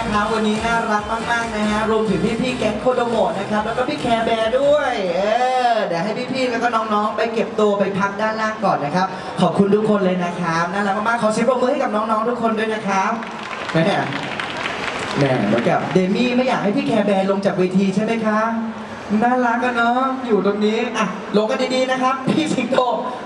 นะครับวันนี้น่ารักมากๆนะฮะรวมถึงพี่ๆแก๊งโคโดโมะนะครับแล้วก็พี่แคร์แบร์ด้วยเออเดี๋ยวให้พี่ๆแล้วก็น้องๆ ไปเก็บตัวไปพักด้านล่างก่อนนะครับ ขอบคุณทุกคนเลยนะครับน่ารักมากๆขอเสียงปรบมือให้กับน้องๆทุกคนด้วยนะครับแหม่แหม่เหมือนกับเดมี่ไม่อยากให้พี่แคร์แบร์ลงจากเวทีใช่ไหมคะน่ารักกันเนาะอยู่ตรงนี้อะลงกันดีๆนะครับ พี่สิงโต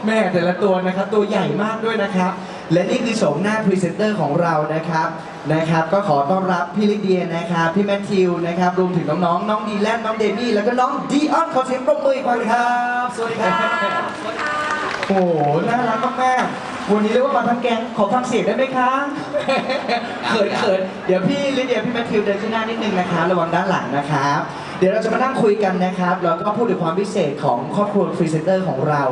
แม่แต่ละตัวนะครับ ตัวใหญ่มากด้วยนะครับ และนี่คือโฉมหน้าพรีเซนเตอร์ของเรานะครับ นะครับ ก็ขอต้อนรับพี่ลิเดียนะครับ พี่แมทธิวนะครับ รวมถึงน้องๆ น้องดีแลนน้องเดมี่ แล้วก็น้องดีออนขอเสียงปรบมืออีกครั้งครับ สวัสดีครับโอ้โห น่ารักมากๆวันนี้เรียกว่ามาทั้งแก๊งขอฟังเสียงได้ไหมคะเขินเขินเดี๋ยวพี่ลิเดีย พี่แมทธิวเดินขึ้นหน้านิดนึงนะครับระวังด้านหลังนะครับ เดี๋ยวเราจะมานั่งคุยกันนะครับแล้วก็พูดถึงความพิเศษของครอบครัวพรีเซนเตอร์ของเรา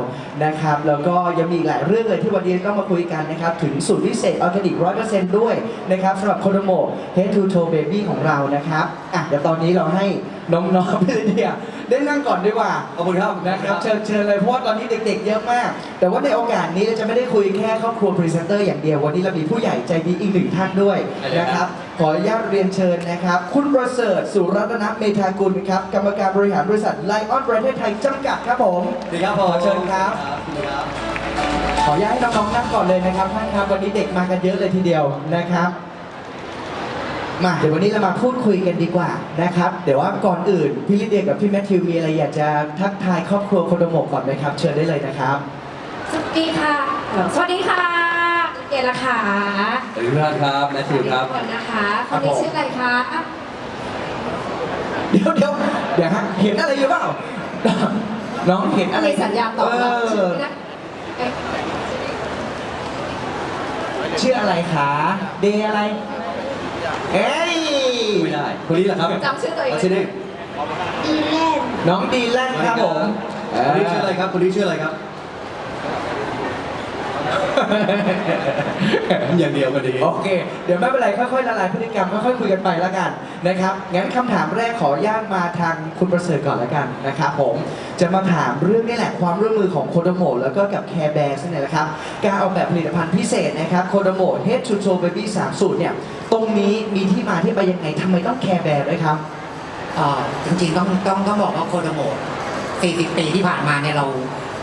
นะครับแล้วก็ยังมีอีกหลายเรื่องเลยที่วันนี้ต้องมาคุยกันนะครับถึงสูตรพิเศษออร์แกนิกร้อยเปอร์เซ็นต์ด้วยนะครับสำหรับโคโดโม Head to Toe Baby ของเรานะครับอะเดี๋ยวตอนนี้เราให้น้องๆพี่ลิเดียได้นั่งก่อนดีกว่าขอบคุณครับนะครับเชิญเชิญเลยเพราะว่าตอนนี้เด็ก ๆ เยอะมาก แต่ว่าในโอกาสนี้เราจะไม่ได้คุยแค่ครอบครัวพรีเซนเตอร์อย่างเดียววันนี้เรามีผู้ใหญ่ใจดีอีกหนึ่งท่านด้วยได้เลยนะคครัรับบขออนุญาตเรียนเชิญนะครับ คุณประเสริฐสุรัตนเมธากุลครับกรรมการบริหารบริษัทไลออนประเทศไทยจำกัดครับผมสวัสดีครับผมเชิญครับสวัสดีครับขออนุญาตให้น้องๆนั่งก่อนเลยนะครับท่านครับวันนี้เด็กมากันเยอะเลยทีเดียวนะครับ มาเดี๋ยววันนี้เรามาพูดคุยกันดีกว่านะครับเดี๋ยวว่าก่อนอื่นพี่ลิเดียกับพี่แมทธิวมีอะไรอยากจะทักทายครอบครัวโคโดโมะก่อนไหมครับ เชิญได้เลยนะครับ สวัสดีค่ะ สวัสดีค่ะเกลละค่ะสวัสดีทุกท่านครับแมทธิวครับทุกคนนะคะคนนี้ชื่ออะไรคะอะเดี๋ยวเดี๋ยวเดี๋ยวฮะเห็นอะไรอยู่เปล่าน้องเห็นอะไรมีสัญญาณตอบรับเอชื่ออนะเอ๊ะชื่ออะไรคะเดย์อะไร เอ้ยไม่ได้คนนี้แหละครับจำชื่อตัวเองาชื่อนี้อีเล่นน้องดีแลนครับผมคนนี้ชื่ออะไรครับคนนี้ชื่ออะไรครับ อย่างเดียวกันดี โอเค เดี๋ยวไม่เป็นไรค่อยๆละลายพฤติกรรมค่อยๆคุยกันไปแล้วกันนะครับงั้นคำถามแรกขออนุญาตมาทางคุณประเสริฐก่อนแล้วกันนะครับผมจะมาถามเรื่องนี่แหละความร่วมมือของโคโดโมแล้วก็กับแคร์แบร์นี่แหละครับการออกแบบผลิตภัณฑ์พิเศษนะครับโคโดโม Head to Toe Baby 3สูตรเนี่ยตรงนี้มีที่มาที่ไปยังไงทำไมต้องแคร์แบร์ด้วยครับ เอ่อจริงๆต้องต้องต้องบอกว่าโคโดโมะ40 ปีที่ผ่านมาเนี่ยเรา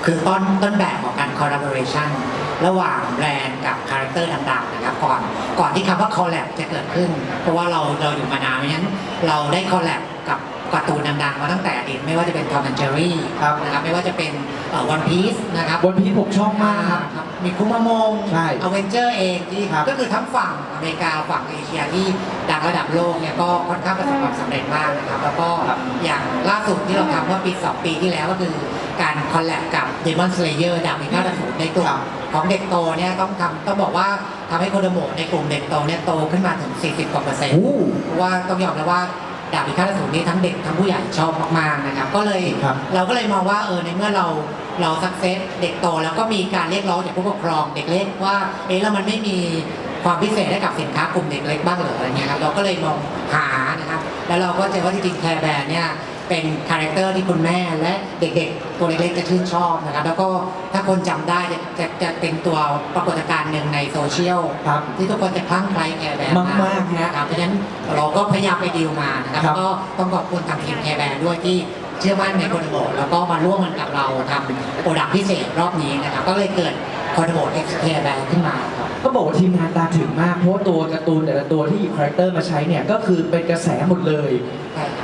คือต้นต้นแบบของการ collaboration ระหว่างแบรนด์กับคาแรคเตอร์ต่างๆนะครับก่อนก่อนที่คำว่า collab จะเกิดขึ้น เพราะว่าเราเราอยู่มานานเพราะฉะนั้นเราได้ collab กับการ์ตูนดังๆมาตั้งแต่อดีตไม่ว่าจะเป็น Tom and Jerry ครับนะครับไม่ว่าจะเป็นเอ่อ One Piece นะครับวันพีผมชอบมากครับครับมีคุมามงใช่อเวนเจอร์เองที่ครับก็คือทั้งฝั่งอเมริกาฝั่งเอเชียที่ดังระดับโลกเนี่ยก็ค่อนข้างประสบความสำเร็จมากนะครับ แล้วก็อย่างล่าสุดที่เราทำเมื่อปี 2 ปีที่แล้วก็คือ การคอลแลบกับ Demon Slayer ดาบพิฆาตอสูรในกลุ่ครัมบของเด็กโตเนี่ยต้องทำต้องบอกว่าทำให้โคโดโมะในกลุ่มเด็กโตเนี่ยโตขึ้นมาถึง 40กว่าเปอร์เซ็นต์โอ้เพราะว่าต้องยอมรับว่าดาบพิฆาตอสูรนี่ทั้งเด็กทั้งผู้ใหญ่ชอบมากๆนะครับก็เลยครับ เราก็เลยมองว่าเออในเมื่อเราเราสักเซสเด็กโตแล้วก็มีการเรียกร้องจากผู้ปกครองเด็กเล็กว่าเอ๊ะแล้วมันไม่มีความพิเศษให้กับสินค้ากลุ่มเด็กเล็กบ้างเหรออะไรเงี้ยครับเราก็เลยมองหานะครับแล้วเราก็เจอว่าจริงๆแคร์แบร์เนี่ย เป็นคาแรคเตอร์ที่คุณแม่และเด็กๆ ตัวเล็กๆจะชื่นชอบนะครับ แล้วก็ถ้าคนจำได้จะจะจะเป็นตัวปรากฏการณ์หนึ่งในโซเชียลครับที่ทุกคนจะคลั่งไคล้แคร์แบร์มากๆฮะนะครับเพราะฉะนั้นเราก็พยายามไปดีลมานะครับครับแล้วก็ต้องขอบคุณทางทีมแคร์แบร์ด้วยที่เชื่อมั่นในโคโดโมแล้วก็มาร่วมกันกับเราทำโปรดักต์พิเศษรอบนี้นะครับก็เลยเกิดโคโดโมเอ็กซ์แคร์แบร์ขึ้นมาครับ ก็บอกว่าทีมงานตาถึงมากเพราะว่าตัวการ์ตูนแต่ละตัวที่หยิบคาแรคเตอร์มาใช้เนี่ยก็คือเป็นกระแสหมดเลยใช่ครับ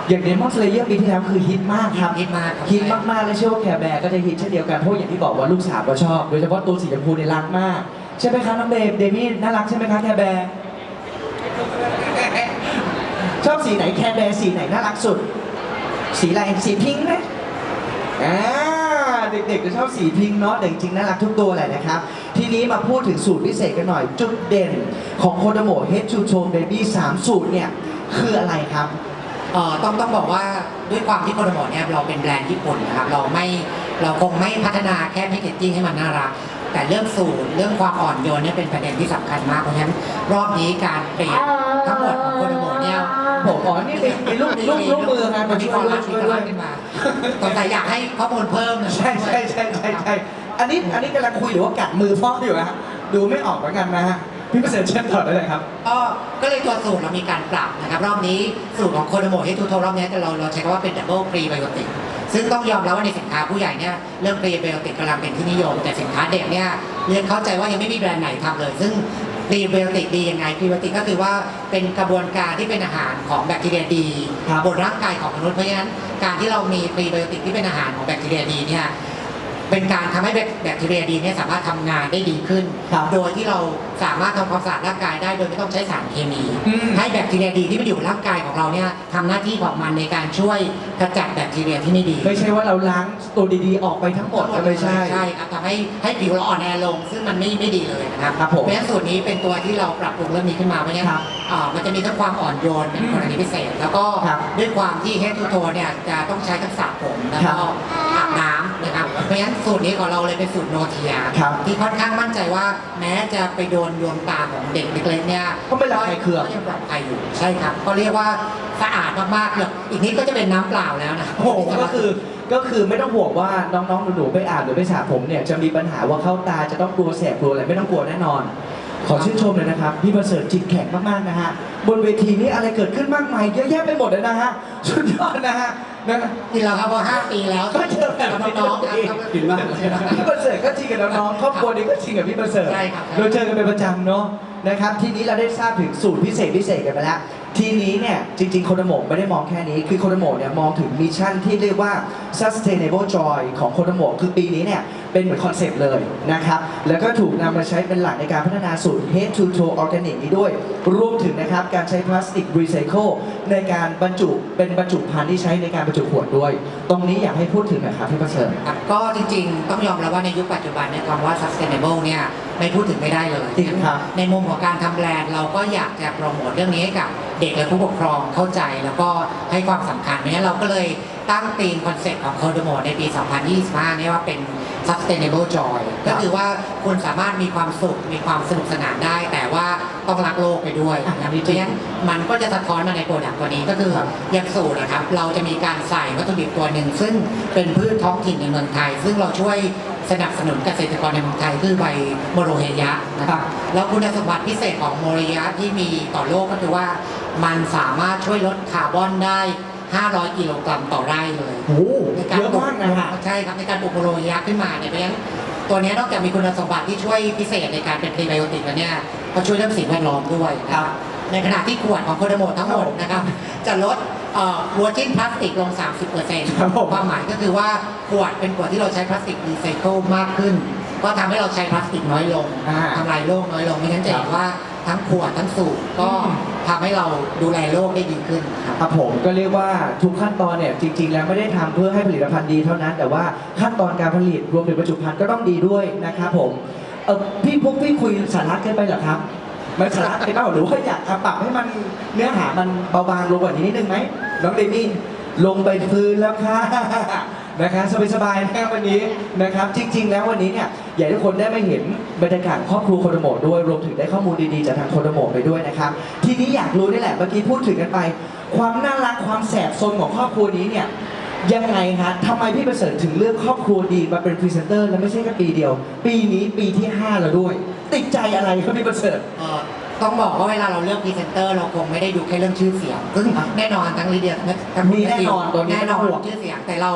อย่างเดมอนสเลเยอร์ปีที่แล้วคือฮิตมากครับฮิตมากครับฮิตมากๆและเชื่อว่าแคร์แบร์ก็จะฮิตเช่นเดียวกันเพราะอย่างที่บอกว่าลูกสาวก็ชอบ โดยเฉพาะตัวสีชมพูเนี่ยรักมาก ใช่ไหมคะน้องเบมเดมี่น่ารักใช่ไหมคะแคร์แบร์ชอบสีไหนแคร์แบร์สีไหนน่ารักสุด สีอะไรสีพิงค์ไหมอ่าเด็กๆจะชอบสีพิงค์เนาะแต่จริงๆน่ารักทุกตัวแหละนะครับ ทีนี้มาพูดถึงสูตรพิเศษกันหน่อย จุดเด่นของโคโดโมเฮดชูโชมเบบี้สามสูตรเนี่ยคืออะไรครับ เอ่อต้องต้องบอกว่าด้วยความที่โคโดโมเนี่ยเราเป็นแบรนด์ญี่ปุ่นนะครับเราไม่เราคงไม่พัฒนาแค่แพคเกจจิ้งให้มันน่ารัก แต่เรื่องสูตรเรื่องความอ่อนโยนเนี่ยเป็นประเด็นที่สำคัญมากเพราะฉะนั้นรอบนี้การเปลี่ยนทั้งหมดของโคโดโมเนี่ยผมอ๋อนี่เป็นเป็นลูกลูกลูกมือไงมัมานมีช่วยความด้วรัยกช่มีวยความด้วรัยกขึ้นมาสงสัยอยากให้ข้อมูลเพิ่มนะ ใช่ใช่ใช่ใช่ใช่อันนี้อันนี้กำลังคุยหรือว่ากัดมือพ่ออยู่ฮะดูไม่ออกเหมือนกันนะฮะ พี่ประเสริฐเชิญต่อได้เลยครับ ก็ก็เลยตัวสูตรเรามีการปรับนะครับ รอบนี้สูตรของโคโดโมเฮทูโทรอบนี้แต่เราเราใช้คำว่าเป็นดับเบิลพรีไบโอติกซึ่งต้องยอมรับว่าในสินค้าผู้ใหญ่เนี่ยเรื่องพรีไบโอติกกำลังเป็นที่นิยม แต่สินค้าเด็กเนี่ยเรียนเข้าใจว่ายังไม่มีแบรนด์ไหนทำเลย ซึ่งพรีไบโอติกดียังไงพรีไบโอติกก็คือว่าเป็นกระบวนการที่เป็นอาหารของแบคทีเรียดีครับบนร่างกายของมนุษย์เพราะฉะนั้นการที่เรามีพรีไบโอติกที่เป็นอาหารของแบคทีเรียดีเนี่ย เป็นการทำให้แบคทีเรียดีเนี่ยสามารถทำงานได้ดีขึ้น ครับโดยที่เราสามารถทำความสะอาดร่างกายได้โดยไม่ต้องใช้สารเคมี อืม ให้แบคทีเรียดีที่มันอยู่ในร่างกายของเราเนี่ยทำหน้าที่ของมันในการช่วยขจัดแบคทีเรียที่ไม่ดี ไม่ใช่ว่าเราล้างตัวดีๆ ออกไปทั้งหมดก็ไม่ใช่ ใช่ครับทำให้ให้ผิวเราอ่อนแอลง ซึ่งมันไม่ไม่ดีเลยนะครับครับผมเพราะฉะนั้นสูตรนี้เป็นตัวที่เราปรับปรุงเรื่องนี้ขึ้นมาเพราะฉะนั้นครับอ่ามันจะมีทั้งความอ่อนโยนเป็นกรณีพิเศษ แล้วก็ครับด้วยความที่เฮดทูโทเนี่ยจะต้องใช้ทักษะผมแล้วครัก็บอาบน้ำ นะครับเพราะฉะนั้นสูตรนี้ของเราเลยเป็นสูตรโนเทียครับที่ค่อนข้างมั่นใจว่าแม้จะไปโดนโยนตาของเด็กเล็กๆเนี่ยก็ไม่ระคายเคือง ก็ยังปลอดภัยอยู่ใช่ครับ ก็เรียกว่าสะอาดมากๆเลยอีกนิดก็จะเป็นน้ำเปล่าแล้วนะโอ้โหก็คือก็คือไม่ต้องห่วงว่าน้องๆหนูๆไปอาบหรือไปสระผมเนี่ยจะมีปัญหาว่าเข้าตาจะต้องกลัวแสบกลัวอะไรไม่ต้องกลัวแน่นอน ขอชื่นชมเลยนะครับพี่ประเสริฐจิตแข็งมากๆนะฮะบนเวทีนี้อะไรเกิดขึ้นมากมายเยอะแยะไปหมดเลยนะฮะสุดยอดนะฮะนะที่เราครับพอห้าปีแล้วก็เจอแบบกับนี้น้องๆครับกินมากเลยพี่ประเสริฐก็จริงกับน้องๆครอบครัวนี้ก็จริงกับพี่ประเสริฐใช่ครับเราเจอกันเป็นประจำเนาะนะครับ ทีนี้เราได้ทราบถึงสูตรพิเศษพิเศษกันไปแล้วทีนี้เนี่ยจริงๆโคโดโมะไม่ได้มองแค่นี้ คือโคโดโมะเนี่ยมองถึงมิชชั่นที่เรียกว่า sustainable joy ของโคโดโมะคือปีนี้เนี่ย เป็นเหมือนคอนเซปต์เลยนะครับ แล้วก็ถูกนำมาใช้เป็นหลักในการพัฒนาสูตร head to toe organic นี้ด้วย รวมถึงนะครับ การใช้พลาสติกรีไซเคิลในการบรรจุเป็นบรรจุภัณฑ์ที่ใช้ในการบรรจุขวดด้วย ตรงนี้อยากให้พูดถึงหนะครับพี่ประเสริฐ ครับก็จริงๆ ต้องยอมรับว่าในยุคปัจจุบันเนี่ยคำว่า sustainable เนี่ยไม่พูดถึงไม่ได้เลย จริงครับ ในมุมของการทำแบรนด์เราก็อยากจะโปรโมทเรื่องนี้ให้กับเด็กและผู้ปกครองเข้าใจแล้วก็ให้ความสำคัญเพราะฉะนั้นเราก็เลย ตั้งธีมคอนเซ็ปต์ของโคโดโมในปี 2025 เนี่ยว่าเป็น sustainable joy ก็คือว่าคุณสามารถมีความสุข มีความสนุกสนานได้ แต่ว่าต้องรักโลกไปด้วยอะนะครับเพราะฉะนั้นมันก็จะสะท้อนมาในโปรดักต์ตัวนี้ก็คือครับอย่างสูตรนะครับ เราจะมีการใส่วัตถุดิบตัวหนึ่ง ซึ่งเป็นพืชท้องถิ่นในเมืองไทย ซึ่งเราช่วยสนับสนุนเกษตรกรในเมืองไทยคือใบโมโรเฮยะนะครับแล้วคุณสมบัติพิเศษของโมโรเฮยะที่มีต่อโลกก็คือว่ามันสามารถช่วยลดคาร์บอนได้ 500 กิโลกรัมต่อไร่เลยโอ้โหในการเยอะมากนะฮะ ใช่ครับในการปลูกโมโรเฮยะขึ้นมาเนี่ยเพราะฉะนั้นตัวเนี้ยนอกจากมีคุณสมบัติที่ช่วยพิเศษในการเป็นพรีไบโอติกแล้วเนี่ยก็ช่วยเรื่องสิ่งแวดล้อมด้วยนะครับในขณะที่ขวดของโคโดโมทั้งหมดนะครับ จะลดวัวจิ้นพลาสติกลง 30%ครับผม ความหมายก็คือว่าขวดเป็นขวดที่เราใช้พลาสติกรีไซเคิลมากขึ้น ก็ทำให้เราใช้พลาสติกน้อยลง อ่า ทำลายโลกน้อยลงไม่งั้นจะเห็นว่าทั้งขวดทั้งสูบก็อืม ทำให้เราดูแลโลกได้ดีขึ้นครับครับผมก็เรียกว่าทุกขั้นตอนเนี่ยจริง ๆ แล้วไม่ได้ทำเพื่อให้ผลิตภัณฑ์ดีเท่านั้น แต่ว่าขั้นตอนการผลิตรวมถึงบรรจุภัณฑ์ก็ต้องดีด้วยนะครับผมเออพี่พวกพี่คุยสาระเกินไปเหรอครับไม่สาระไปเปล่าหรือว่าอยากปรับให้มันเนื้อหามันเบาบางลงกว่านี้นิดนึงไหมน้องเดมี่ลงไปพื้นแล้วค่ะ นะคะสบายๆนะครับวันนี้นะครับ จริง ๆ แล้ววันนี้เนี่ยอยากให้ทุกคนได้มาเห็นบรรยากาศครอบครัวโคโดโมะด้วยรวมถึงได้ข้อมูลดีๆจากทางโคโดโมะไปด้วยนะครับ ทีนี้อยากรู้นี่แหละเมื่อกี้พูดถึงกันไป ความน่ารักความแสบซนของครอบครัวนี้เนี่ยยังไงฮะทำไมพี่ประเสริฐถึงเลือกครอบครัวดีมาเป็นพรีเซนเตอร์แล้วไม่ใช่แค่ปีเดียว ปีนี้ปีที่5แล้วด้วย ติดใจอะไรครับพี่ประเสริฐ เอ่อต้องบอกว่าเวลาเราเลือกพรีเซนเตอร์เราคงไม่ได้ดูแค่เรื่องชื่อเสียงซึ่งครับแน่นอนทั้งลีเดียทั้งมีแน่นอนตัวนี้แน่นอนไม่ต้องห่วง ชื่อเสียงแต่เรา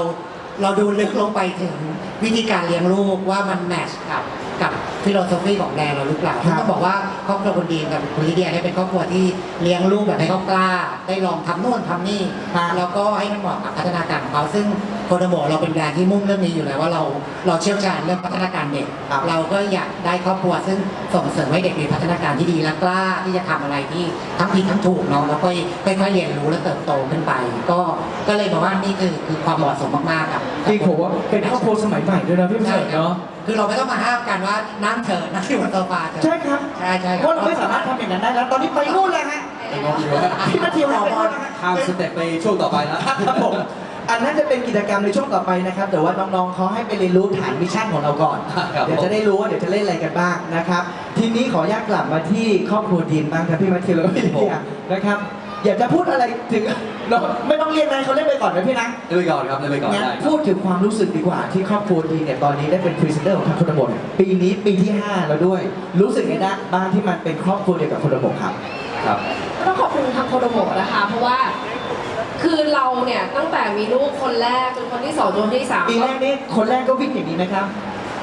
เราดูลึกลงไปถึงวิธีการเลี้ยงลูกว่ามันแมทช์กับกับฟิโลโซฟีของแบรนด์เราหรือเปล่าครับ ต้องบอกว่าครอบครัวคุณดีมกับคุณลีเดียเนี่ยเป็นครอบครัวที่เลี้ยงลูกแบบให้เขากล้า ได้ลองทำโน่นทำนี่ครับแล้วก็ให้มันเหมาะกับพัฒนาการของเขาซึ่ง โคโดโมเราเป็นแบรนด์ที่มุ่งเรื่องนี้อยู่แล้วว่าเราเราเชี่ยวชาญเรื่องพัฒนาการเด็ก ครับ เราก็อยากได้ครอบครัวซึ่งส่งเสริมให้เด็กมีพัฒนาการที่ดีและกล้าที่จะทำอะไรที่ทั้งผิดทั้งถูกเนาะแล้วก็ค่อยๆเรียนรู้และเติบโตขึ้นไป ก็ก็เลยบอกว่านี่คือคือความเหมาะสมมากๆครับจริงผมว่าเป็นครอบครัวสมัยใหม่ด้วยนะพี่ประใช่เสริฐครับเนาะคือเราไม่ต้องมาห้ามกันว่านั่งเถอะนั่งอยู่บนโซฟาเถอะใช่ครับใช่ใช่เพราะเราไม่สามารถทำอย่างนั้นได้แล้ว ตอนนี้ไปนู่นแล้วฮะไปงงอยู่ฮะพี่มาเที่ยวรอบอลนะฮะข้ามสเต็ปไปช่วงต่อไปแล้วครับผม อันนั้นจะเป็นกิจกรรมในช่วงต่อไปนะครับ แต่ว่าน้องๆเขาให้ไปเรียนรู้ฐานมิชชั่นของเราก่อน ครับเดี๋ยวจะได้รู้ว่าเดี๋ยวจะเล่นอะไรกันบ้างนะครับ ทีนี้ขออนุญาตกลับมาที่ครอบครัวดีมบ้างครับพี่มาเทียแล้วก็พี่เดียนะครับ อยากจะพูดอะไรถึงเราไม่ต้องเรียกนะเขาเล่นไปก่อนนะพี่นะ เล่นไปก่อนครับเล่นไปก่อนงั้นได้ครับ พูดถึงความรู้สึกดีกว่าที่ครอบครัวดีเนี่ยตอนนี้ได้เป็นพรีเซนเตอร์ของทางคนบทปีนี้ปีที่ 5 แล้วด้วย รู้สึกไงนะบ้างที่มันเป็นครอบครัวเดียวกับคนบทครับ ครับ ก็ต้องขอบคุณทางโคโดโมะนะคะ เพราะว่า คือเราเนี่ยตั้งแต่มีลูกคนแรกจนคนที่สองจนคนที่สามปีแรกนี่คนแรกก็วิ่งอย่างนี้นะครับ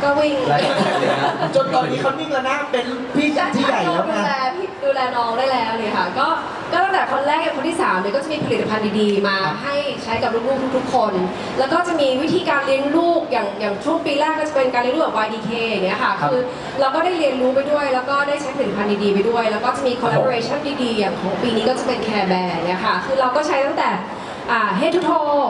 ก็วิ่งไล่เลยนะจนตอนนี้เขานิ่งแล้วนะ เป็นพี่ที่ใหญ่แล้วดูนะ แลพี่ดูแลน้องได้แล้วเลยค่ะ ก็ก็ตั้งแต่คนแรกกับคนที่สามเนี่ยก็จะมีผลิตภัณฑ์ดีๆ มาให้ใช้กับลูกๆทุกๆคน แล้วก็จะมีวิธีการเลี้ยงลูกอย่างอย่างช่วงปีแรกก็จะเป็นการเลี้ยงลูกแบบ YDK อย่างเงี้ยค่ะ ครับคือเราก็ได้เรียนรู้ไปด้วย แล้วก็ได้ใช้ผลิตภัณฑ์ดีๆไปด้วย แล้วก็จะมี collaboration ดีๆ อย่างของปีนี้ก็จะเป็น Care Bear เนี่ยค่ะ คือเราก็ใช้ตั้งแต่อ่า head to toe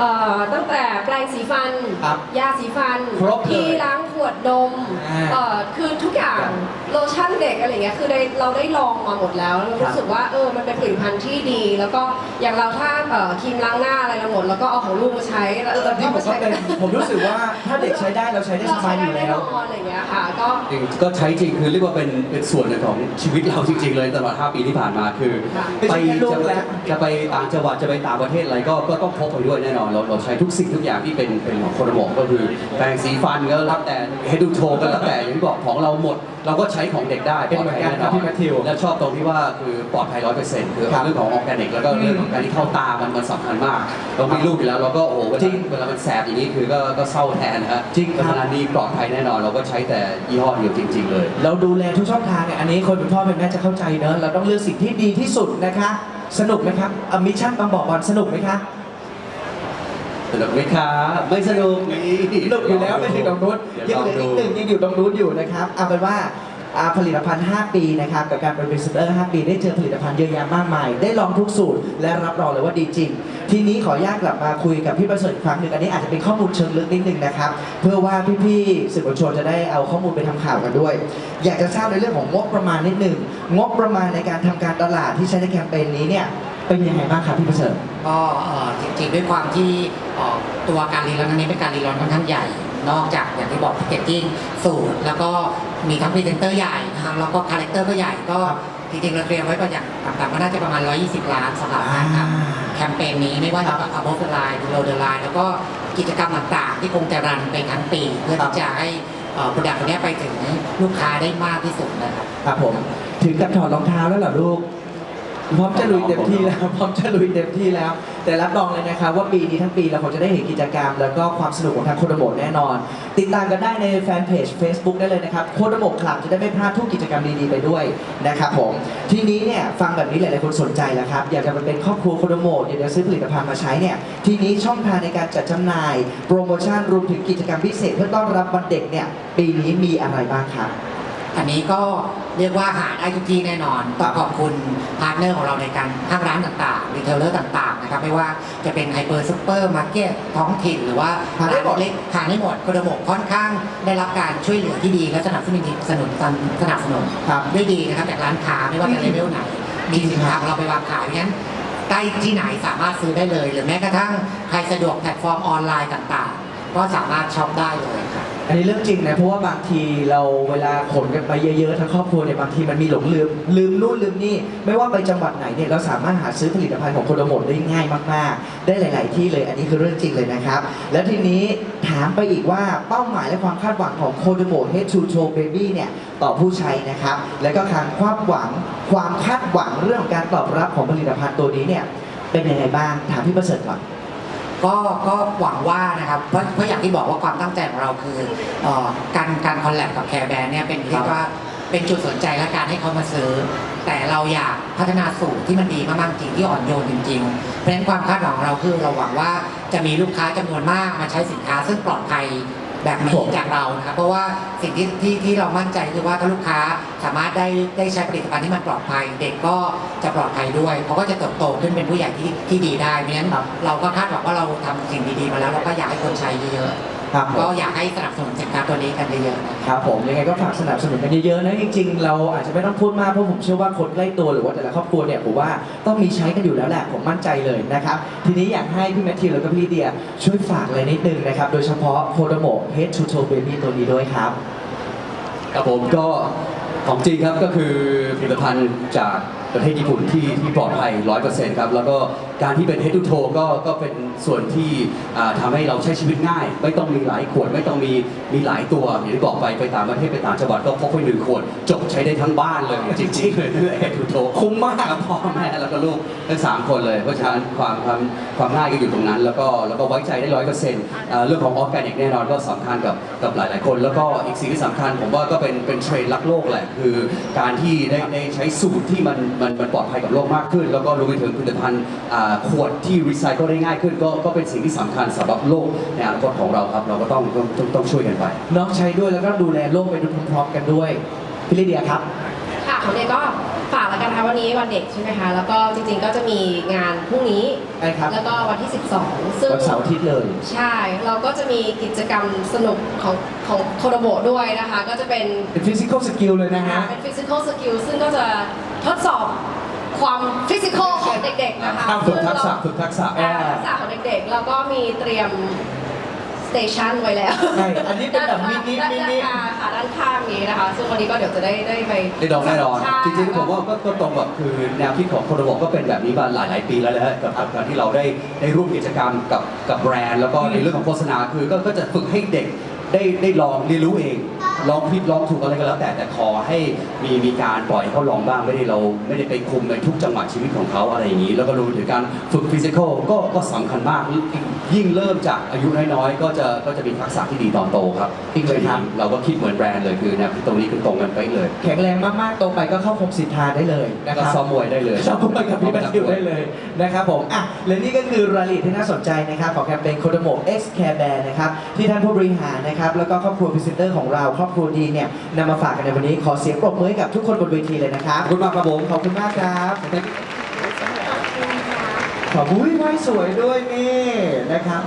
เอ่อตั้งแต่แปรงสีฟัน ครับยาสีฟัน ครบเลยที่ล้างขวดนมอ่าเอ่อคือทุกอย่างโลชั่นเด็กอะไรเงี้ยคือได้เราได้ลองมาหมดแล้วแล้วครับรู้สึกว่าเออมันเป็นผลิตภัณฑ์ที่ดี แล้วก็อย่างเราถ้าเอ่อครีมล้างหน้าอะไรเราหมด แล้วก็เอาของลูกมาใช้แล้วเออตอนนี้ผมก็เป็นราผมรู้สึกว่าถ้าเด็กใช้ได้เราใช้ได้สบายอยู่แล้วเราใช้ได้น่นอนอะไรเงี้ยค่ะก็ จริงก็ใช้จริงคือเรียกว่าเป็นเป็นส่วนหนึ่งของชีวิตเราจริงๆเลยตลอด 5 ปีที่ผ่านมาคือ ค่ะไม่ใช่แค่ลูกจะแล้ว จะไปต่างจังหวัดจะไปต่างประเทศอะไรก็ก็ต้องพกไปด้วยแน่นอนเราเราใช้ทุกสิ่งทุกอย่างที่เป็นเป็นของคนระบบก็คือแปรงสีฟันก็แล้วแต่เฮดูโชก็แล้วแต่อย่างที่บอกของเราหมด เราก็ใช้ของเด็กได้เป็นเหมือนกันครับพี่แมทธิวและชอบตรงที่ว่าคือปลอดภัยร้อยเปอร์เซ็นต์คือครับเรื่องของออร์แกนิกแล้วก็เรื่องของการที่เข้าตามันมันสำคัญมาก เรามีลูกอยู่แล้วเราก็โอ้โหเวจริลางเวลามันแสบอย่างนี้คือก็ก็เศร้าแทนนะฮะจริงครับเพาะฉะนั้นนี่ปลอดภัยแน่นอนเราก็ใช้แต่ยี่ห้อเดียวจริง ๆ เลยเราดูแลทุกช่องทางเนี่ยอันนี้คนเป็นพ่อเป็นแม่จะเข้าใจเนอะเราต้องเลือกสิ่งที่ดีที่สุดนะคะ สนุกไหมครับมิชชั่นบางบอกบอลสนุกไหมคะ สนุกไหมคะไม่สนุกนี่สนุกอยู่แล้วไปถึงตรงนู้นเดี๋ยัยวงลองเหลือดูอีกหนึ่งยังอยู่ตรงนู้นอยู่นะครับเอาเป็นว่าอ่าผลิตภัณฑ์ 5 ปีนะครับกับการเป็นพรีเซนเตอร์5ปี ได้เจอผลิตภัณฑ์เยอะแยะมากมาย ได้ลองทุกสูตรและรับรองเลยว่าดีจริง ทีนี้ขออนุญาตกลับมาคุยกับพี่ประเสริฐอีกครั้งหนึ่งอันนี้อาจจะเป็นข้อมูลเชิงลึกนิดนึงนะครับเพื่อว่าพี่ๆสื่อมวลชนจะได้เอาข้อมูลไปทำข่าวกันด้วย อยากจะทราบในเรื่องของงบประมาณนิดหนึ่งงบประมาณในการทำการตลาดที่ใช้ในแคมเปญนี้เนี่ย เป็นยังไงบ้างครับพี่ประเสริฐ ก็เอ่อจริงๆด้วยความที่เอ่อตัวการรีลอนครั้งนี้เป็นการรีลอนค่อนข้างใหญ่ นอกจากอย่างที่บอกแพคเกจจิ้งสูตร แล้วก็มีทั้งพรีเซนเตอร์ใหญ่นะครับแล้วก็คาแรคเตอร์ก็ใหญ่ก็จริงๆเราเตรียมไว้ก็อย่างต่างๆก็น่าจะประมาณ 120 ล้านสำหรับการทำแคมเปญนี้ไม่ว่าจะกับ above the line below the line แล้วก็กิจกรรมต่างๆ ที่คงจะรันไปทั้งปี เพื่อที่จะให้ผลิตภัณฑ์นี้ไปถึงลูกค้าได้มากที่สุดนะครับ ครับผม ถึงกับถอดรองเท้าแล้วเหรอลูก พร้อมจะลุยเต็มที่แล้วพร้อมจะลุยเต็มที่แล้ว แต่รับรองเลยนะครับว่าปีนี้ทั้งปีเราคงจะได้เห็นกิจกรรม แล้วก็ความสนุกของทางโคดโมะแน่นอน ติดตามกันได้ในแฟนเพจ Facebook ได้เลยนะครับโคดโมะคลับจะได้ไม่พลาดทุกกิจกรรมดีๆไปด้วยนะครับผมทีนี้เนี่ยฟังแบบนี้หลายๆคนสนใจแล้วครับอยากจะมาเป็นครอบครัวโคโดโมะอยากจะซื้อผลิตภัณฑ์มาใช้เนี่ยทีนี้ช่องทางในการจัดจำหน่าย โปรโมชั่นรวมถึงกิจกรรมพิเศษ เพื่อต้อนรับวันเด็กเนี่ยปีนี้มีอะไรบ้างครับ อันนี้ก็เรียกว่าหาได้ทุกที่แน่นอน ต้องขอบคุณพาร์ทเนอร์ของเราในการห้างร้านต่างๆรีเทลเลอร์ต่างๆนะครับไม่ว่าจะเป็นไฮเปอร์ซูเปอร์มาร์เก็ตท้องถิ่น หรือว่าหาได้หมด ร้นเล็กหาได้หมดกระบบค่อนข้างได้รับการช่วยเหลือที่ดีและสนับสนุนสนุนสนับสนุน ครับ ด้วยดีนะครับจากร้านค้าไม่ว่าจะเลเวลไหน มีสินค้าของเราไปวางขายเพราะฉะนั้นใกล้ที่ไหนสามารถซื้อได้เลย หรือแม้กระทั่งใครสะดวกแพลตฟอร์มออนไลน์ต่างๆ ก็สามารถช็อปได้เลยครับ อันนี้เรื่องจริงนะเพราะว่าบางทีเราเวลาขนกันไปเยอะๆทั้งครอบครัวเนี่ยบางทีมันมีหลงลืมลืมนู่นลืมนี่ ไม่ว่าไปจังหวัดไหนเนี่ยเราสามารถหาซื้อผลิตภัณฑ์ของโคโดโมะได้ง่ายมากๆ ได้หลาย ๆ ที่เลยอันนี้คือเรื่องจริงเลยนะครับ แล้วทีนี้ถามไปอีกว่าเป้าหมายและความคาดหวังของโคโดโมะ Head to Toe Baby เนี่ยต่อผู้ใช้นะครับ และก็การความหวังความคาดหวังเรื่องของการตอบรับของผลิตภัณฑ์ตัวนี้เนี่ยเป็นยังไงบ้างถามพี่ประเสริฐก่อน ก็ก็หวังว่านะครับเพราะเพราะอย่างที่บอกว่าความตั้งใจของเราคือเอ่อการการคอลแลบกับแคร์แบร์เนี่ยเป็นเรียกว่าเป็นจุดสนใจและการให้เขามาซื้อ แต่เราอยากพัฒนาสูตรที่มันดีมากๆจริงที่อ่อนโยนจริงๆเพราะฉะนั้นความคาดหวังของเราคือเราหวังว่าจะมีลูกค้าจำนวนมากมาใช้สินค้าซึ่งปลอดภัย แบบนี้จากเรานะครับเพราะว่าสิ่งที่ที่ที่เรามั่นใจคือว่าถ้าลูกค้าสามารถได้ได้ใช้ผลิตภัณฑ์ที่มันปลอดภัย เด็กก็จะปลอดภัยด้วยเขาก็จะเติบโตขึ้นเป็นผู้ใหญ่ที่ที่ดีได้เพราะฉะนั้นครับเราก็คาดหวังว่าเราทำสิ่งดีๆมาแล้วเราก็อยากให้คนใช้เยอะ ครับผมๆก็อยากให้สนับสนุนสินค้าตัวนี้กันเยอะๆนะครับ ครับผมยังไงก็ฝากสนับสนุนกันเยอะๆนะจริงๆ เราอาจจะไม่ต้องพูดมากเพราะผมเชื่อว่าคนใกล้ตัวหรือว่าแต่ละครอบครัวเนี่ยผมว่าต้องมีใช้กันอยู่แล้วแหละผมมั่นใจเลยนะครับทีนี้อยากให้พี่แมทธิวแล้วก็พี่ลิเดียช่วยฝากอะไรนิดนึงนะครับโดยเฉพาะโคโดโม Head to Toe Baby ตัวนี้ด้วยครับ ครับผมก็ของจริงครับก็คือผลิตภัณฑ์จาก ประเทศญี่ปุ่นที่ที่ปลอดภัย100%ครับ แล้วก็การที่เป็น head to toe ก็ก็เป็นส่วนที่อ่าทำาให้เราใช้ชีวิตง่าย ไม่ต้องมีหลายขวด ไม่ต้องมีมีหลายตัวอย่างที่บอกไปไปต่างประเทศไปต่างจังหวัดก็พกไปหนึ่งขวด จบใช้ได้ทั้งบ้านเลยจริงๆเลย head to toe คุ้มมากทั้งพ่อแม่แล้วก็ลูกทั้งสามคนเลย เพราะฉะนั้นความความความง่ายก็อยู่ตรงนั้น แล้วก็แล้วก็ไว้ใจได้ร้อยเปอร์เซ็นต์เรื่องของออร์แกนิกแน่นอนก็สำคัญกับกับหลาย ๆ คน แล้วก็อีกสิ่งที่สำคัญผมว่าก็เป็นเป็นเทรนด์รักโลกแหละคือการที่ได้ได้ใช้สูตรที่มันมันมันปลอดภัยกับโลกมากขึ้น แล้วก็รวมไปถึงผลิตภัณฑ์อ่าขวดที่รีไซเคิลได้ง่ายขึ้น ก็ก็เป็นสิ่งที่สำคัญสำหรับโลกในอนาคตของเราครับ เราก็ต้องต้องต้องต้องช่วยกันไปน้องใช้ด้วยแล้วก็ดูแลโลกไปพร้อมๆกันด้วยพี่ลิเดียครับ ค่ะของเด็กก็ฝากแล้วกันนะคะวันนี้วันเด็กใช่ไหมคะ แล้วก็จริงๆก็จะมีงานพรุ่งนี้ใช่ครับ แล้วก็วันที่ 12 ซึ่งวันเสาร์อาทิตย์เลย ใช่ เราก็จะมีกิจกรรมสนุกของของโคโดโบด้วยนะคะ ก็จะเป็นเป็นฟิสิกอลสกิลเลยนะฮะ เป็น physical skill ซึ่งก็จะ ทดสอบความ physical ของเด็กๆนะคะฝึกทักษะฝึกทักษะอ่าทักษะของเด็กๆ แล้วก็มีเตรียมสเตชันไว้แล้วใช่อันนี้เป็นแบบมินิด้ามินิด้านข้างค่ะด้านข้างนี้นะคะ ซึ่งวันนี้ก็เดี๋ยวจะได้ได้ไปได้ดองแน่นอนใช่จริงๆผมว่าก็ก็ตรงกับคือแนวคิดของโคโดโบก็เป็นแบบนี้มาหลายๆปีแล้วนะฮะกับกับการที่เราได้ได้ร่วมกิจกรรมกับกับแบรนด์ แล้วก็ในเรื่องของโฆษณาคือก็ก็จะฝึกให้เด็กได้ได้ลองเรียนรู้เอง ลองผิดลองถูกอะไรก็แล้ว แต่แต่ขอให้มีมีการปล่อยให้เขาลองบ้างไม่ได้เราไม่ได้ไปคุมในทุกจังหวะชีวิตของเขาอะไรอย่างนี้ แล้วก็รวมถึงการฝึกฟิสิกอลก็ก็สำคัญมาก ยิ่งเริ่มจากอายุน้อยๆ ก็จะก็จะมีทักษะที่ดีตอนโตครับจริงเลยครับ เราก็คิดเหมือนแบรนด์เลยคือแนวคิดตรงนี้คือตรงกันไปเลย แข็งแรงมากๆโตไปก็เข้าคมสิทธาได้เลยนะคก็รับ ซ้อมมวยได้เลย ชอบพูดกับพี่แมทธิวได้เลยนะครับผมอะและนี่ก็คือรายละเอียดที่น่าสนใจนะครับของแคมเปญโคโดโม X Care Bear นะครับที่ท่านผู้บริหารนะครับแล้วก็ครอบครัวพรีเซนเตอร์ของเราครอบครัวดีเนี่ยนำมาฝากกันในวันนี้ขอเสียงปรบมือให้กับทุกคนบนเวทีเลยนะครับขอบคุณมากครับผม ขอบคุณมากครับ ขอบคุณไม้สวยด้วยนี่นะครับ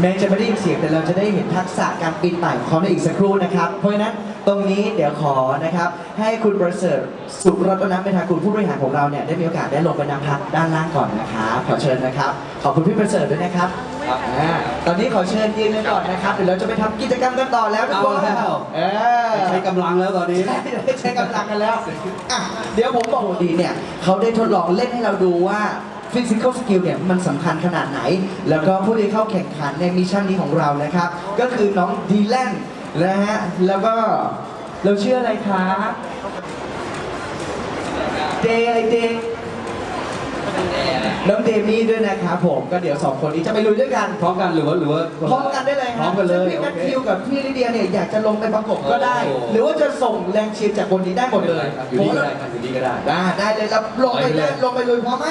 แม้จะไม่ได้ยินเสียงแต่เราจะได้เห็นทักษะการปีนป่ายของเขาในอีกสักครู่นะครับ เพราะฉะนั้น ตรงนี้เดี๋ยวขอนะครับ ให้คุณประเสริฐสุรัตนเมธาคุณผู้บริหารของเราเนี่ยได้มีโอกาสได้ลงไปนั่งพักด้านล่างก่อนนะครับขอเชิญนะครับ ขอบคุณพี่ประเสริฐด้วยนะครับครับอ่าตอนนี้ขอเชิญยืนกันก่อนนะครับเดี๋ยวเราจะไปทำกิจกรรมกันต่อแล้วทุกคนเอาแล้ว เออ ใช้กำลังแล้วตอนนี้ ได้ใช้กำลังกันแล้วอะเดี๋ยวผมบอกดีเนี่ย เขาได้ทดลองเล่นให้เราดูว่าฟิสิก a l สกิลเนี่ยมันสำคัญขนาดไหน แล้วก็ผู้ที่เข้าแข่งขันในมิชชั่นนี้ของเรานะครับ ก็คือน้องดีแลน นะฮะแล้วก็เราชื่ออะไรครับเดย์เดย์น้องเดมี่ด้วยนะครับผมก็เดี๋ยวสองคนนี้จะไปลุยด้วยกันพร้อมกันหรือว่าหรือว่า พร้อมกันได้เลยพร้อมกันเลยซึ่งพี่แมทโอเคธิวกับพี่ลิเดียเนี่ยอยากจะลงไปประกบก็ได้ โอ้หรือว่าจะส่งแรงเชียร์จากบนนี้ได้หมดเลยอยู่นี่ก็ได้ครับอยู่นี่ก็ได้ ได้ได้เลยเราลงไปไปเลเลยยลงไปเลยพร้อมไหม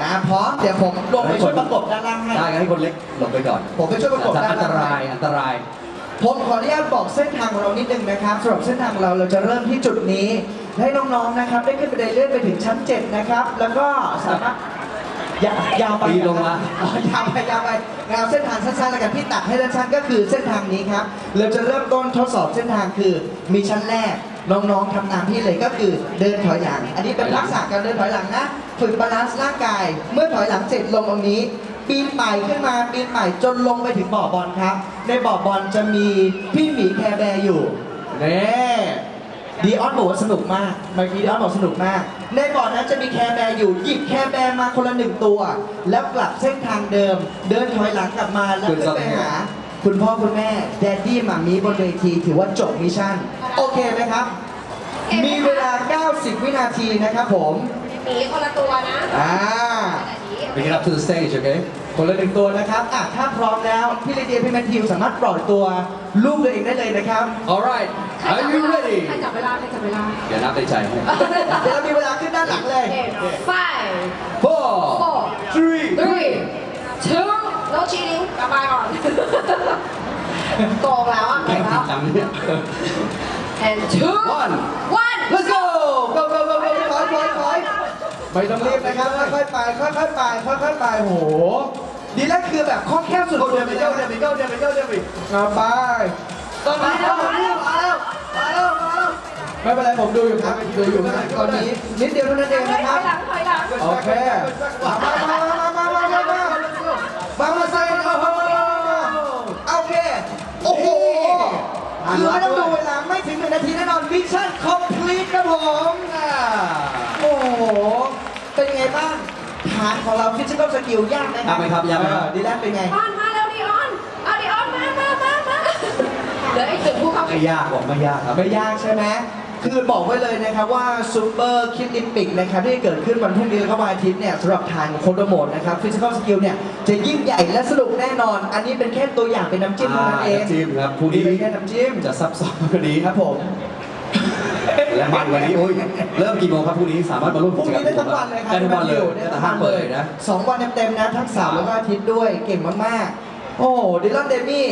อ่าพร้อมเดี๋ยวผมลงไปช่วยประกบด้านล่างให้ ได้ให้คนเล็กหลบไปก่อนผมไปช่วยประกบด้านอันตล่าง รายให้อันตราย ผมขออนุญาตบอกเส้นทางของเรานิดนึงนะครับสำหรับเส้นทางของเราเราจะเริ่มที่จุดนี้ ให้น้องๆนะครับ ได้ขึ้นบันไดเลื่อนไปถึงชั้น 7 นะครับ แล้วก็สามารถยาวยาวไปปีนลงมา อ๋อยาวไปยาวไปเอาเส้นทางสั้นๆแล้วกันพี่ตัดให้สั้นๆก็คือเส้นทางนี้ครับ เราจะเริ่มต้นทดสอบเส้นทางคือมีชั้นแรก น้องๆทำตามพี่เลยก็คือเดินถอยหลัง อันนี้เป็นลักษณะการเดินถอยหลังนะ ฝึกบาลานซ์ร่างกาย เมื่อถอยหลังเสร็จลงตรงนี้ ปีนป่ายขึ้นมาปีนป่ายจนลงไปถึงบ่อบอลครับ ในบ่อบอลจะมีพี่หมีแคร์แบร์อยู่เน่ดีออนบอกว่าสนุกมากเมื่อกี้ดีออนบอกสนุกมาก ในบ่อนั้นจะมีแคร์แบร์อยู่หยิบแคร์แบร์มาคนละหนึ่งตัว แล้วกลับเส้นทางเดิม เดินถอยหลังกลับมาแล้วขึ้นไปหา คุณพ่อคุณแม่แดดดี้หมามีบนเวทีถือว่าจบมิชชั่น โอเคไหมครับ มีเวลา 90 วินาทีนะครับผม หมีคนละตัวนะ อ่าแบบนี้ Bring it up to the stage okay คนละหนึ่งตัวนะครับอะถ้าพร้อมแล้ว พี่ลีเดียพี่แมทธิวสามารถปล่อยตัวลูกตัวเองได้เลยนะครับ alright ใคร are จับ you เวลา ready ใครจับเวลาใครจับเวลาเดี๋ยวนับในใจให้ เดี๋ยวเรามีเวลาขึ้นด้านหลังเลย five four four three three two no cheating กลับไปก่อนโกงแล้วอะโกแข่งงจแล้ริวงจังเนี่ย and two One. one let's go go go go go ไม่ต้องรีบนะครับ ค่อยๆไป ค่อยๆไป ค่อยๆไปโห ดีแล้วคือแบบข้อแคบสุดๆเลยนะเดี๋ยวไปเก้าเดี๋ยวไปเก้าเดี๋ยวไปเอาไปตอนนี้มาแล้วมาแล้วมาแล้วมาแล้วไม่เป็นไรผมดูอยู่ครับดูอยู่ครับตอนนี้นิดเดียวเท่านั้นเองนะครับหลังถอยหลังโอเคมามามามามามามามามาใส่โอ้โหโอเคโอ้โหคือไม่ต้องดูเวลาไม่ถึงหนึ่งนาทีแน่นอนมิชชั่นคอมพลีทครับผมอ่า หเป็นยังไงบ้างฐานของเราฟิสิกอลสกิลยากไหมครัยากไหมครับยากไหมครับ เออดีแลนเป็นไง ออนมาแล้วดิออน เอาดิออนมามามามาเดี๋ยวไอ้ถึงผู้เข้าไม่ยากบอกไม่ยากครับ ไม่ยากใช่ไหม คือบอกไว้เลยนะครับว่าซูเปอร์คิดลิมปิกนะครับที่จะเกิดขึ้นวันพรุ่งนี้แล้วก็วันอาทิตย์เนี่ยสำหรับทางโคโดโมดนะครับฟิสิกอลสกิลเนี่ยจะยิ่งใหญ่และสนุกแน่นอน อันนี้เป็นแค่ตัวอย่างเป็นน้ำจิ้มเท่านั้นเองน้ำจิ้มครับพรุ่งนี้ เป็นแค่น้ำจิ้ม จะซับซ้อนกว่านี้ครับผม และมันวันนี้โอ้ยเริ่มกี่โมงครับพรุ่งนี้สามารถมาร่วมพรุ่งกิจกรรนี้มได้ทั้งวันเลยครับได้ทั้งวันเลยได้แต่ทั้งห้าวัมนเปิดเลยนะ สองวันเต็มๆนะ ทั้งเสาร์แล้วก็อาทิตย์ด้วย เก่งมากๆ โอ้ดิลอนเดมี่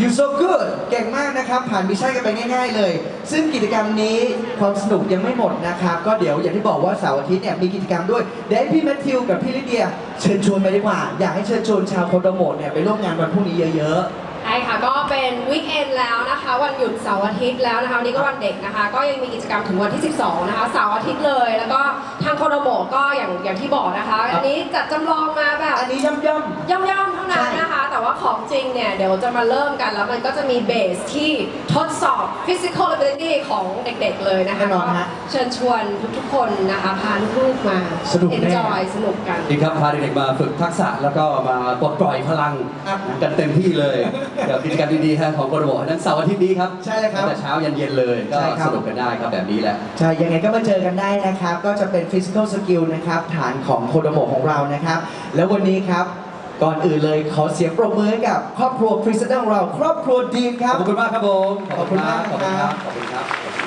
you so good เก่งมากนะครับ ผ่านมิชชั่นกันไปง่าย ๆ เลย ซึ่งกิจกรรมนี้ความสนุกยังไม่หมดนะครับ ก็เดี๋ยวอย่างที่บอกว่าเสาร์อาทิตย์เนี่ยมีกิจกรรมด้วย เดี๋ยวให้พี่แมทธิวกับพี่ลิเดียเชิญชวนไปดีกว่า อยากให้เชิญชวนชาวโคโดโมดเนี่ยไปร่วมงานวันพรุ่งนี้เยอะใช่ค่ะก็เป็นวีคเอนแล้วนะคะ วันหยุดเสาร์อาทิตย์แล้วนะคะวันนี้ก็วันเด็กนะคะ ก็ยังมีกิจกรรมถึงวันที่ 12 นะคะเสาร์อาทิตย์เลย แล้วก็ทางโคโดโมะก็อย่างอย่างที่บอกนะคะ อันนี้จัดจำลองมาแบๆบอันนี้ย่ำๆย่อมๆเท่า นั้นนะคะ แต่ว่าของจริงเนี่ย เดี๋ยวจะมาเริ่มกันแล้วมันก็จะมีเบสที่ทดสอบ physical ability ของเด็กๆเลยนะคะแน่นอนฮะก็เชิญชวนทุกๆคนนะคะ พาลูกๆมา สนุกแน่ enjoy สนุกกัน ดีครับพาเด็กๆมาฝึกทักษะแล้วก็มาปลดปล่อยพลังครับกันเต็มที่เลยกับกิจกรรมดีๆฮะของกรบนั้นเสาร์อาทิตย์นี้ครับใช่เลยครับตั้งแต่เช้ายันเย็นเลยก็ใช่ครับ สนุกกันได้ครับแบบนี้แหละ ใช่ ยังไงก็มาเจอกันได้นะครับ ก็จะเป็น physical skill นะครับ ฐานของโคโดโมของเรานะครับ แล้ววันนี้ครับ ก่อนอื่นเลยขอเสียงปรบมือให้กับครอบครัวพรีเซนเตอร์ของเรา ครอบครัวดีมครับ ขอบคุณมากครับผม ขอบคุณมากขอบคุณครับ ขอบคุณครับ